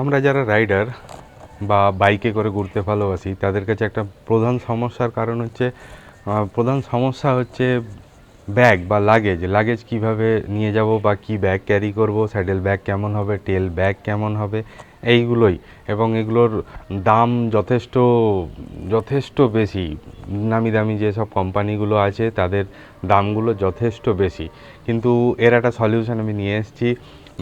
আমরা যারা রাইডার বা বাইকে করে ঘুরতে ভালোবাসি, তাদের কাছে একটা প্রধান সমস্যার কারণ হচ্ছে প্রধান সমস্যা হচ্ছে ব্যাগ বা লাগেজ। লাগেজ কীভাবে নিয়ে যাব বা কি ব্যাগ ক্যারি করব, স্যাডেল ব্যাগ কেমন হবে, টেল ব্যাগ কেমন হবে, এইগুলোই। এবং এগুলোর দাম যথেষ্ট যথেষ্ট বেশি। নামি দামি যেসব কোম্পানিগুলো আছে, তাদের দামগুলো যথেষ্ট বেশি। কিন্তু এর একটা সলিউশন আমি নিয়ে এসেছি।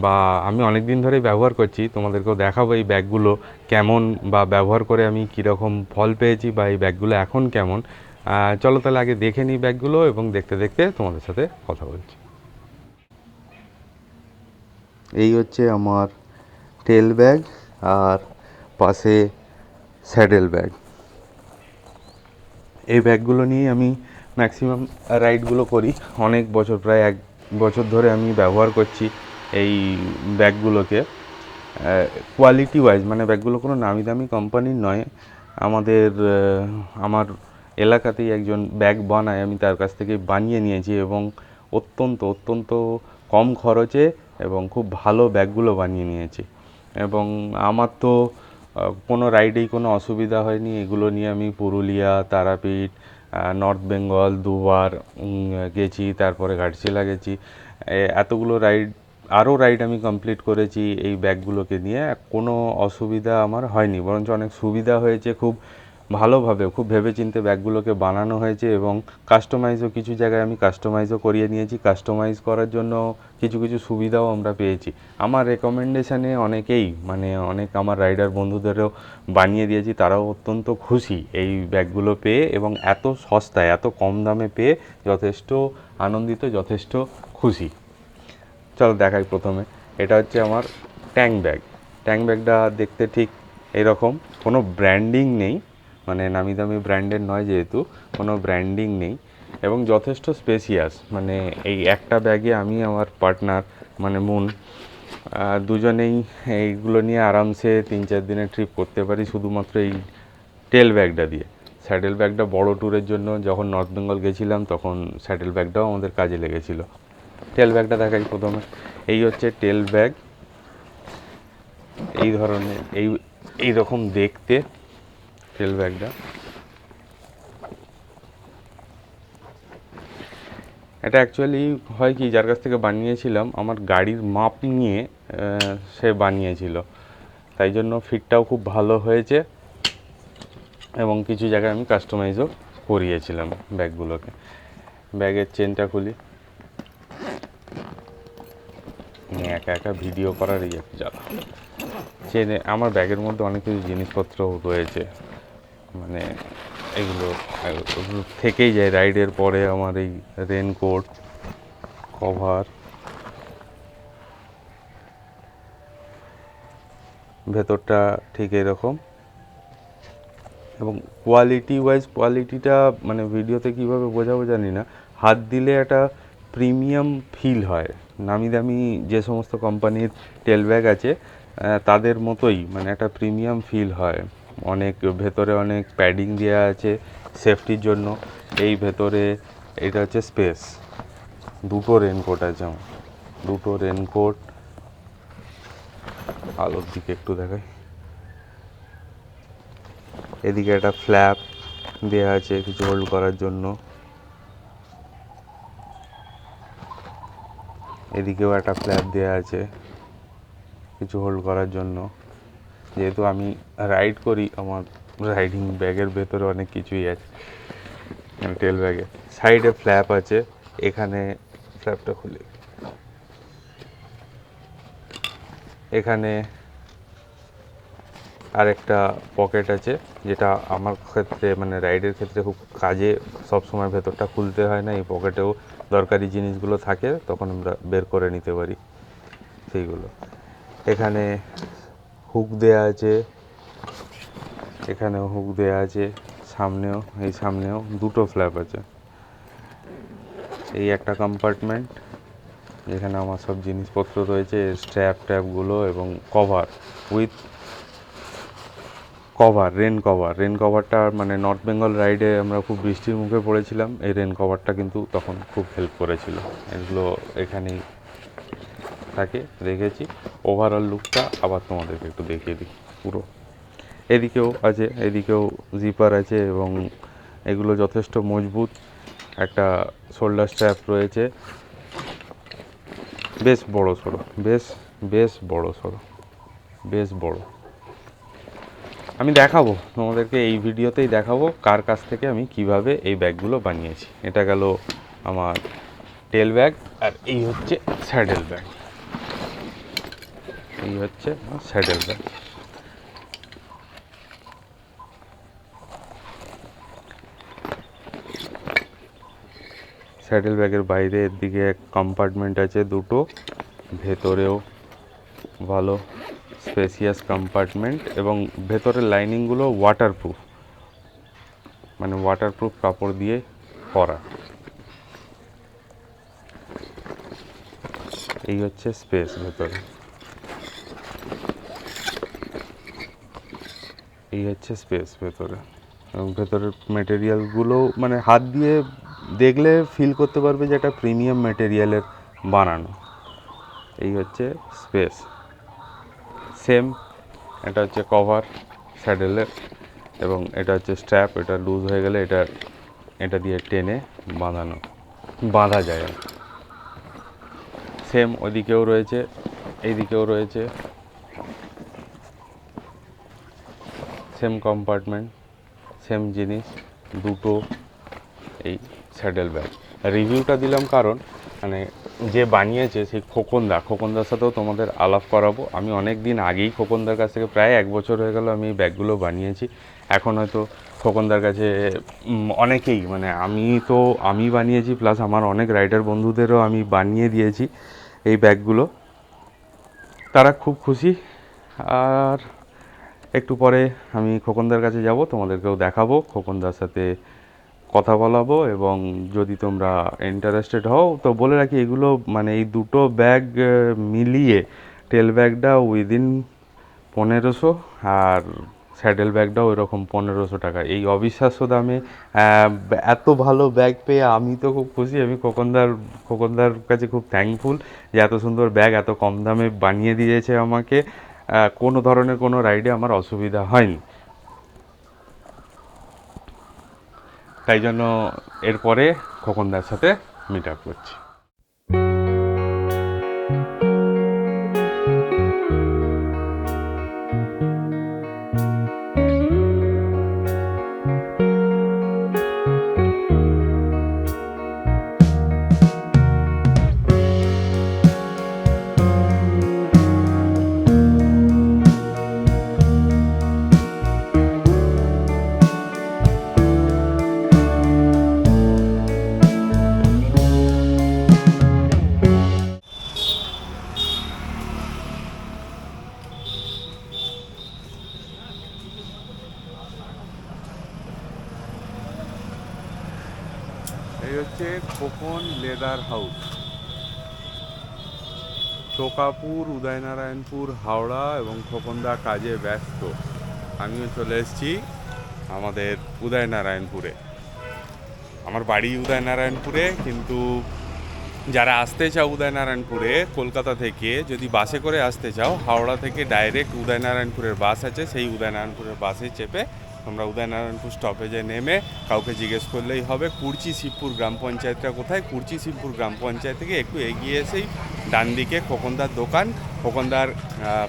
বা আমি অনেক দিন ধরেই ব্যবহার করছি, তোমাদেরকেও দেখাবো এই ব্যাগগুলো কেমন বা ব্যবহার করে আমি কীরকম ফল পেয়েছি বা এই ব্যাগগুলো এখন কেমন। চলো তাহলে আগে দেখে নিই ব্যাগগুলো এবং দেখতে দেখতে তোমাদের সাথে কথা বলছি। এই হচ্ছে আমার টেল ব্যাগ আর পাশে স্যাডেল ব্যাগ এই ব্যাগগুলো নিয়ে আমি ম্যাক্সিমাম রাইডগুলো করি। অনেক বছর, প্রায় এক বছর ধরে আমি ব্যবহার করছি। এই ব্যাগগুলোকে কোয়ালিটি ওয়াইজ মানে ব্যাগগুলো কোনো নামি দামি কোম্পানির নয়। আমাদের আমার এলাকাতেই একজন ব্যাগ বানায়, আমি তার কাছ থেকে বানিয়ে নিয়েছি এবং অত্যন্ত অত্যন্ত কম খরচে এবং খুব ভালো ব্যাগগুলো বানিয়ে নিয়েছি। এবং আমার তো কোনো রাইডেই কোনো অসুবিধা হয়নি। এগুলো নিয়ে আমি পুরুলিয়া, তারাপীঠ নর্থ বেঙ্গল দুবার গেছি, তারপরে ঘাটশিলা গেছি। এতগুলো রাইড আরও রাইড আমি কমপ্লিট করেছি এই ব্যাগগুলোকে নিয়ে। কোনো অসুবিধা আমার হয়নি, বরঞ্চ অনেক সুবিধা হয়েছে, খুব ভালোভাবে, খুব ভেবেচিন্তে ব্যাগগুলোকে বানানো হয়েছে এবং কাস্টমাইজও কিছু জায়গায় আমি কাস্টমাইজও করিয়ে নিয়েছি। কাস্টমাইজ করার জন্য কিছু কিছু সুবিধাও আমরা পেয়েছি। আমার রেকমেন্ডেশানে অনেকেই মানে অনেক আমার রাইডার বন্ধুদেরও বানিয়ে দিয়েছি, তারাও অত্যন্ত খুশি এই ব্যাগগুলো পেয়ে এবং এত সস্তায়, এত কম দামে পেয়ে যথেষ্ট আনন্দিত, যথেষ্ট খুশি। চলো দেখাই প্রথমে। এটা হচ্ছে আমার ট্যাঙ্ক ব্যাগ। ট্যাঙ্ক ব্যাগটা দেখতে ঠিক এরকম। কোনো ব্র্যান্ডিং নেই। মানে নামি দামি ব্র্যান্ডের নয় যেহেতু, কোনো ব্র্যান্ডিং নেই এবং যথেষ্ট স্পেসিয়াস মানে এই একটা ব্যাগে আমি, আমার পার্টনার মানে মুন দুজনেই এইগুলো নিয়ে আরামসে তিন চার দিনের ট্রিপ করতে পারি শুধুমাত্র এই টেল ব্যাগটা দিয়ে। স্যাডেল ব্যাগটা বড় ট্যুরের জন্য যখন নর্থ বেঙ্গল গেছিলাম, তখন স্যাডেল ব্যাগটাও আমাদের কাজে লেগেছিলো। টেল ব্যাগটা দেখাই প্রথমে। এই হচ্ছে টেল ব্যাগ। এই ধরনের, এই এই রকম দেখতে টেল ব্যাগটা। এটা অ্যাকচুয়ালি হয় কি, যার কাছ থেকে বানিয়েছিলাম, আমার গাড়ির মাপ নিয়ে সে বানিয়েছিল। তাই জন্য ফিটটাও খুব ভালো হয়েছে এবং কিছু জায়গায় আমি কাস্টমাইজও করিয়েছিলাম ব্যাগগুলোকে। ব্যাগের চেনটা খুলি নিয়ে একা একা ভিডিও করার ইয়ে জ্বালা চেনে আমার ব্যাগের মধ্যে অনেক কিছু জিনিসপত্র রয়েছে। মানে এগুলো থেকেই যায়। রাইডের পরে আমার এই রেনকোট, কভার, ভেতরটা ঠিক এরকম। এবং কোয়ালিটি ওয়াইজ কোয়ালিটিটা মানে ভিডিওতে কীভাবে বোঝাবো জানি না। হাত দিলে একটা প্রিমিয়াম ফিল হয়। নামি দামি যে সমস্ত কোম্পানির টেল ব্যাগ আছে তাদের মতোই মানে একটা প্রিমিয়াম ফিল হয়। অনেক ভেতরে অনেক প্যাডিং দেওয়া আছে সেফটির জন্য। এই ভেতরে এটা হচ্ছে স্পেস দুটো রেনকোট আছে আমার। দুটো রেনকোট আলোর দিকে একটু দেখাই। এদিকে একটা ফ্ল্যাপ দেওয়া আছে কিছু হোল্ড করার জন্য। এদিকেও একটা ফ্ল্যাপ দেওয়া আছে কিছু হোল্ড করার জন্য। যেহেতু আমি রাইড করি, আমার রাইডিং ব্যাগের ভেতরে অনেক কিছুই আছে। টেল ব্যাগে সাইডে ফ্ল্যাপ আছে, এখানে ফ্ল্যাপটা খুলে। এখানে আরেকটা পকেট আছে, যেটা আমার ক্ষেত্রে মানে রাইডের ক্ষেত্রে খুব কাজে সবসময় ভেতরটা খুলতে হয় না, এই পকেটেও দরকারি জিনিসগুলো থাকে, তখন আমরা বের করে নিতে পারি সেইগুলো। এখানে হুক দেয়া আছে, এখানেও হুক দেয়া আছে, সামনেও, এই সামনেও দুটো ফ্ল্যাপ আছে। এই একটা কম্পার্টমেন্ট যেখানে আমার সব জিনিসপত্র রয়েছে স্ট্র্যাপ ট্র্যাপগুলো এবং cover with cover rain cover rain কভারটা মানে নর্থ বেঙ্গল রাইডে আমরা খুব বৃষ্টির মুখে পড়েছিলাম। এই রেন কভারটা কিন্তু তখন খুব হেল্প করেছিল। এগুলো এখানেই থাকে রেখেছি ওভারঅল লুকটা আবার তোমাদেরকে একটু দেখিয়ে দিই, পুরো। এদিকেও আছে, এদিকেও জিপার আছে এবং এগুলো যথেষ্ট মজবুত। একটা শোল্ডার স্ট্র্যাপ রয়েছে। বেশ বড় সড়ো, বেশ বেশ বড় সড়ো, বেশ বড়। আমি দেখাবো, তোমাদেরকে এই ভিডিওতেই দেখাবো কার কাছ থেকে আমি কীভাবে এই ব্যাগগুলো বানিয়েছি। এটা গেল আমার টেল ব্যাগ আর এই হচ্ছে স্যাডেল ব্যাগ এই হচ্ছে স্যাডেল ব্যাগ স্যাডেল ব্যাগের বাইরে এর দিকে কম্পার্টমেন্ট আছে দুটো, ভেতরেও ভালো। স্পেসিয়াস কম্পার্টমেন্ট এবং ভেতরের লাইনিংগুলো ওয়াটারপ্রুফ মানে ওয়াটারপ্রুফ কাপড় দিয়ে করা। এই হচ্ছে স্পেস ভেতরে। এই হচ্ছে স্পেস ভেতরে। এবং ভেতরের মেটেরিয়ালগুলো মানে হাত দিয়ে দেখলে ফিল করতে পারবে যে এটা প্রিমিয়াম মেটেরিয়ালের বানানো। এই হচ্ছে স্পেস। সেম, এটা হচ্ছে কভার স্যাডেলের এবং এটা হচ্ছে স্ট্র্যাপ, এটা লুজ হয়ে গেলে এটা এটা দিয়ে টেনে বাঁধানো, বাঁধা যায়। সেম ওইদিকেও রয়েছে, এইদিকেও রয়েছে। সেম কম্পার্টমেন্ট, সেম জিনিস, দুটো এই স্যাডেল ব্যাগ। রিভিউটা দিলাম কারণ মানে যে বানিয়েছে সেই খোকনদা, খোকনদার সাথেও তোমাদের আলাপ করাবো। আমি অনেক দিন আগেই খোকনদার কাছ থেকে, প্রায় এক বছর হয়ে গেল আমি এই ব্যাগগুলো বানিয়েছি। এখন হয়তো খোকনদার কাছে অনেকেই মানে আমি তো আমি বানিয়েছি, প্লাস আমার অনেক রাইডার বন্ধুদেরও আমি বানিয়ে দিয়েছি এই ব্যাগগুলো। তারা খুব খুশি। আর একটু পরে আমি খোকনদার কাছে যাব, তোমাদেরকেও দেখাবো। খোকনদার সাথে কথা বলাবো এবং যদি তোমরা ইন্টারেস্টেড হও, তো বলে রাখি এগুলো মানে এই দুটো ব্যাগ মিলিয়ে টেল ব্যাগটা উইদিন পনেরোশো আর স্যাডেল ব্যাগটাও এরকম পনেরোশো টাকা। এই অবিশ্বাস্য দামে এত ভালো ব্যাগ পেয়ে আমি তো খুব খুশি। আমি খোকনদার খোকনদার কাছে খুব থ্যাঙ্কফুল যে এত সুন্দর ব্যাগ এত কম দামে বানিয়ে দিয়েছে আমাকে। কোনো ধরনের কোনো রাইডে আমার অসুবিধা হয়নি। তাই জন্য এরপরে খোকনদার সাথে মিট আপ করছি। Khokan leather house. টোকাপুর Udaynarayanpur, Howrah এবং খোকনদা কাজে ব্যস্ত। আমিও চলে এসেছি আমাদের উদয়নারায়ণপুরে। আমার বাড়ি উদয়নারায়ণপুরে, কিন্তু যারা আসতে চাও উদয়নারায়ণপুরে, কলকাতা থেকে, যদি বাসে করে আসতে চাও, হাওড়া থেকে ডাইরেক্ট উদয়নারায়ণপুরের বাস আছে, সেই উদয়নারায়ণপুরের বাসে চেপে তোমরা উদয়নারায়ণপুর স্টপেজে নেমে কাউকে জিজ্ঞেস করলেই হবে কুর্চি শিবপুর গ্রাম পঞ্চায়েতটা কোথায়? কুর্চি শিবপুর গ্রাম পঞ্চায়েত থেকে একটু এগিয়ে এসেই ডান দিকে খোকনদার দোকান। খোকনদার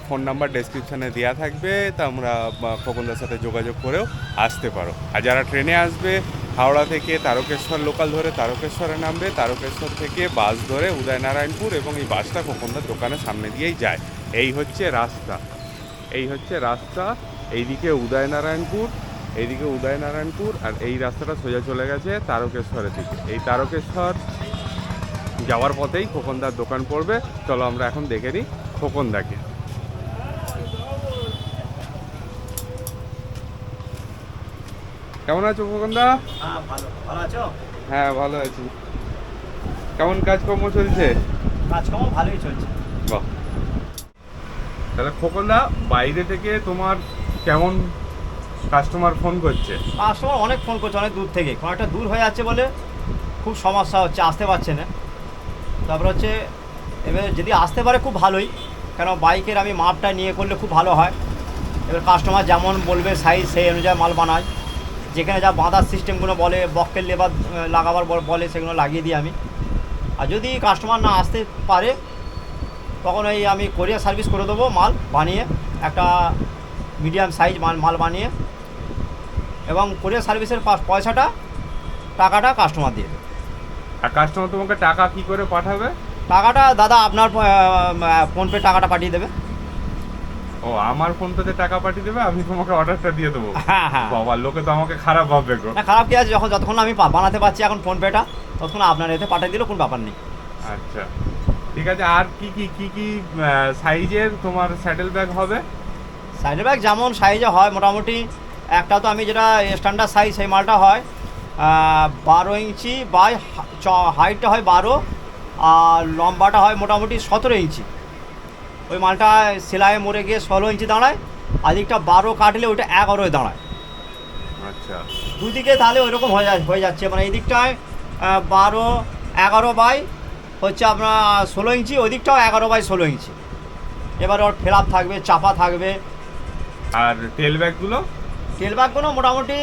ফোন নাম্বার ডেসক্রিপশানে দেওয়া থাকবে তোমরা আহ, খোকনদার সাথে যোগাযোগ করেও আসতে পারো। আর যারা ট্রেনে আসবে হাওড়া থেকে তারকেশ্বর লোকাল ধরে তারকেশ্বরে নামবে তারকেশ্বর থেকে বাস ধরে উদয়নারায়ণপুর এবং এই বাসটা খোকনদার দোকানের সামনে দিয়েই যায়। এই হচ্ছে রাস্তা। এই হচ্ছে রাস্তা। এইদিকে উদয়নারায়ণপুর এইদিকে উদয়নারায়ণপুর আর এই রাস্তাটা সোজা চলে গেছে তারকেশ্বরের দিকে। এই তারকেশ্বর যাওয়ার পথেই খোকনদার দোকান পড়বে। চলো আমরা এখন দেখে নিই খোকনদাকে। কেমন আছো খোকনদা? হ্যাঁ ভালো। হ্যাঁ ভালো আছি। কেমন কাজকর্ম চলছে? কাজকর্ম ভালোই চলছে। বাহ। তাহলে খোকনদা বাইরে থেকে তোমার কেমন কাস্টমার ফোন করছে। কাস্টমার অনেক ফোন করছে, অনেক দূর থেকে। একটা দূর হয়ে যাচ্ছে বলে খুব সমস্যা হচ্ছে, আসতে পারছে না। তারপর হচ্ছে, এবার যদি আসতে পারে খুব ভালোই, কেন বাইকের আমি মাপটা নিয়ে করলে খুব ভালো হয়। এবার কাস্টমার যেমন বলবে সাইজ সেই অনুযায়ী মাল বানাই যেখানে যা বাঁধার সিস্টেমগুলো বলে বক্কের লেবার লাগাবার বলে, সেগুলো লাগিয়ে দিই আমি। আর যদি কাস্টমার না আসতে পারে, তখন এই আমি কোরিয়ার সার্ভিস করে দেবো মাল বানিয়ে, একটা মিডিয়াম সাইজ মাল মাল বানিয়ে এবং কোরিয়ার সার্ভিসের পয়সাটা টাকাটা কাস্টমার দিয়ে দেবে। আর কাস্টমার তোমাকে টাকা কি করে পাঠাবে? টাকাটা দাদা আপনার ফোনপে টাকাটা পাঠিয়ে দেবে। ও আমার ফোন পেতে টাকা পাঠিয়ে দেবে আমি তোমাকে অর্ডারটা দিয়ে দেবো। হ্যাঁ হ্যাঁ। বাবা লোকে তো আমাকে খারাপ ভাববে গো। না খারাপ কি আছে? যখন যতক্ষণ আমি বানাতে পারছি এখন ফোনপেটা ততক্ষণ আপনার এতে পাঠিয়ে দিলেও কোনো ব্যাপার নেই। আচ্ছা। ঠিক আছে আর কি কি কি কি সাইজের তোমার স্যাডেল ব্যাগ হবে? সাইডে ব্যাগ যেমন সাইজে হয় মোটামুটি একটা তো আমি যেটা স্ট্যান্ডার্ড সাইজ সেই মালটা হয় বারো ইঞ্চি বাই হাইটটা হয় বারো আর লম্বাটা হয় মোটামুটি সতেরো ইঞ্চি। ওই মালটা সেলাই মরে গিয়ে ষোলো ইঞ্চি দাঁড়ায় আর দিকটা বারো কাটলে ওইটা এগারোয় দাঁড়ায়। আচ্ছা। দুদিকে তাহলে ওইরকম হয়ে যা হয়ে যাচ্ছে। মানে এই দিকটায় বারো এগারো বাই হচ্ছে আপনার ষোলো ইঞ্চি ওই দিকটাও এগারো বাই ষোলো ইঞ্চি। এবার ওর ফেলাপ থাকবে চাপা থাকবে। আর টেল ব্যাগগুলো তেল ব্যাগগুলো মোটামুটি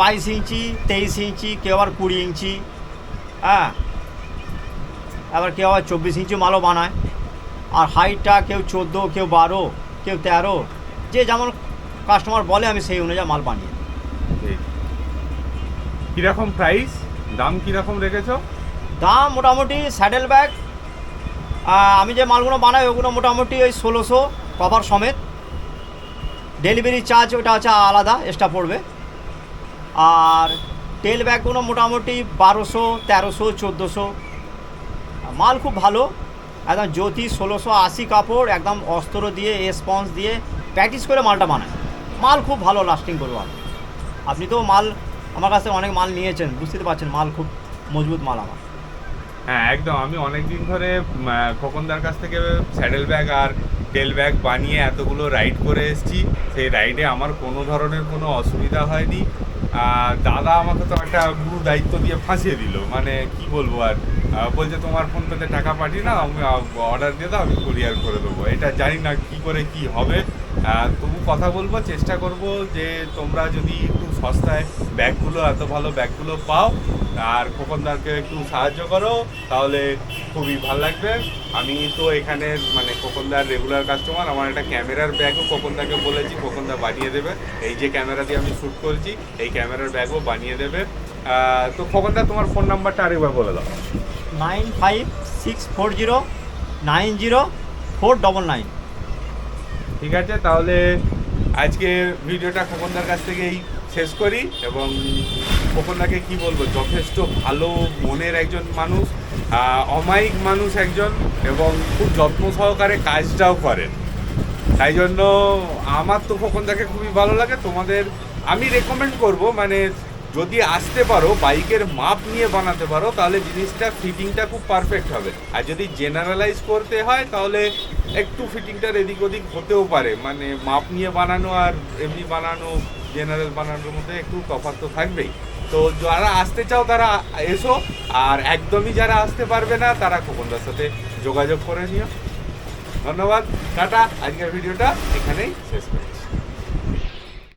বাইশ ইঞ্চি তেইশ ইঞ্চি কেউ আবার কুড়ি ইঞ্চি হ্যাঁ? আবার কেউ আবার চব্বিশ ইঞ্চি মালও বানায়। আর হাইটটা কেউ চোদ্দ কেউ বারো কেউ তেরো যে যেমন কাস্টমার বলে আমি সেই অনুযায়ী মাল বানিয়ে কীরকম প্রাইস দাম কীরকম রেখেছ? দাম মোটামুটি স্যাডেল ব্যাগ আমি যে মালগুলো বানাই ওগুলো মোটামুটি ওই ষোলোশো কভার সমেত। ডেলিভারি চার্জ ওটা হচ্ছে আলাদা এক্সট্রা পড়বে। আর টেল ব্যাগগুলো মোটামুটি বারোশো, তেরোশো, চোদ্দোশো। মাল খুব ভালো, একদম জ্যোতি ষোলোশো আশি কাপড়, একদম অস্ত্র দিয়ে স্পঞ্জ দিয়ে প্র্যাকটিস করে মালটা বানায়। মাল খুব ভালো লাস্টিং করব আপনি তো মাল আমার কাছ অনেক মাল নিয়েছেন, বুঝতে পারছেন মাল খুব মজবুত মাল আমার। হ্যাঁ একদম। আমি অনেক দিন ধরে খোকনদার কাছ থেকে স্যাডেল ব্যাগ আর টেল ব্যাগ বানিয়ে এতগুলো রাইড করে এসেছি। সেই রাইডে আমার কোনো ধরনের কোনো অসুবিধা হয়নি। দাদা আমাকে তো একটা গুরু দায়িত্ব দিয়ে ফাঁসিয়ে দিল। মানে কি বলব আর? বলছে, তোমার ফোন পেতে টাকা পাঠিয়ে না আমি অর্ডার দিয়ে দাও, আমি কুরিয়ার করে দেবো। এটা জানি না কি করে কি হবে। তবু কথা বলব, চেষ্টা করব যে তোমরা যদি একটু সস্তায় ব্যাগগুলো, এত ভালো ব্যাগগুলো পাও, আর খোকনদারকে একটু সাহায্য করো, তাহলে খুবই ভালো লাগবে। আমি তো এখানে মানে খোকনদার রেগুলার কাস্টমার আমার একটা ক্যামেরার ব্যাগও খোকনদাকে বলেছি, খোকনদা বানিয়ে দেবে। এই যে ক্যামেরা দিয়ে আমি শ্যুট করছি, এই ক্যামেরার ব্যাগও বানিয়ে দেবে। তো খোকনদা, তোমার ফোন নাম্বারটা আরেকবার বলে দাও। Nine five six four zero, nine zero, four double nine. ঠিক আছে, তাহলে আজকে ভিডিওটা খোকনদার কাছ থেকেই শেষ করি এবং খোকনদাকে কি বলব, যথেষ্ট ভালো মনের একজন মানুষ অমায়িক মানুষ একজন এবং খুব যত্ন সহকারে কাজটাও করেন। তাই জন্য আমার তো খোকনদাকে খুবই ভালো লাগে, তোমাদের আমি রেকমেন্ড করব মানে যদি আসতে পারো, বাইকের মাপ নিয়ে বানাতে পারো, তাহলে জিনিসটা ফিটিংটা খুব পারফেক্ট হবে। আর যদি জেনারেলাইজ করতে হয়, তাহলে একটু ফিটিংটার এদিক ওদিক হতেও পারে। মানে মাপ নিয়ে বানানো আর এমনি বানানো জেনারেল বানানোর মধ্যে একটু তফাৎ তো থাকবেই। তো যারা আসতে চাও, তারা এসো। আর একদমই যারা আসতে পারবে না, তারা খোকনদার সাথে যোগাযোগ করে নিও। ধন্যবাদ, টাটা। আজকের ভিডিওটা এখানেই শেষ করছি।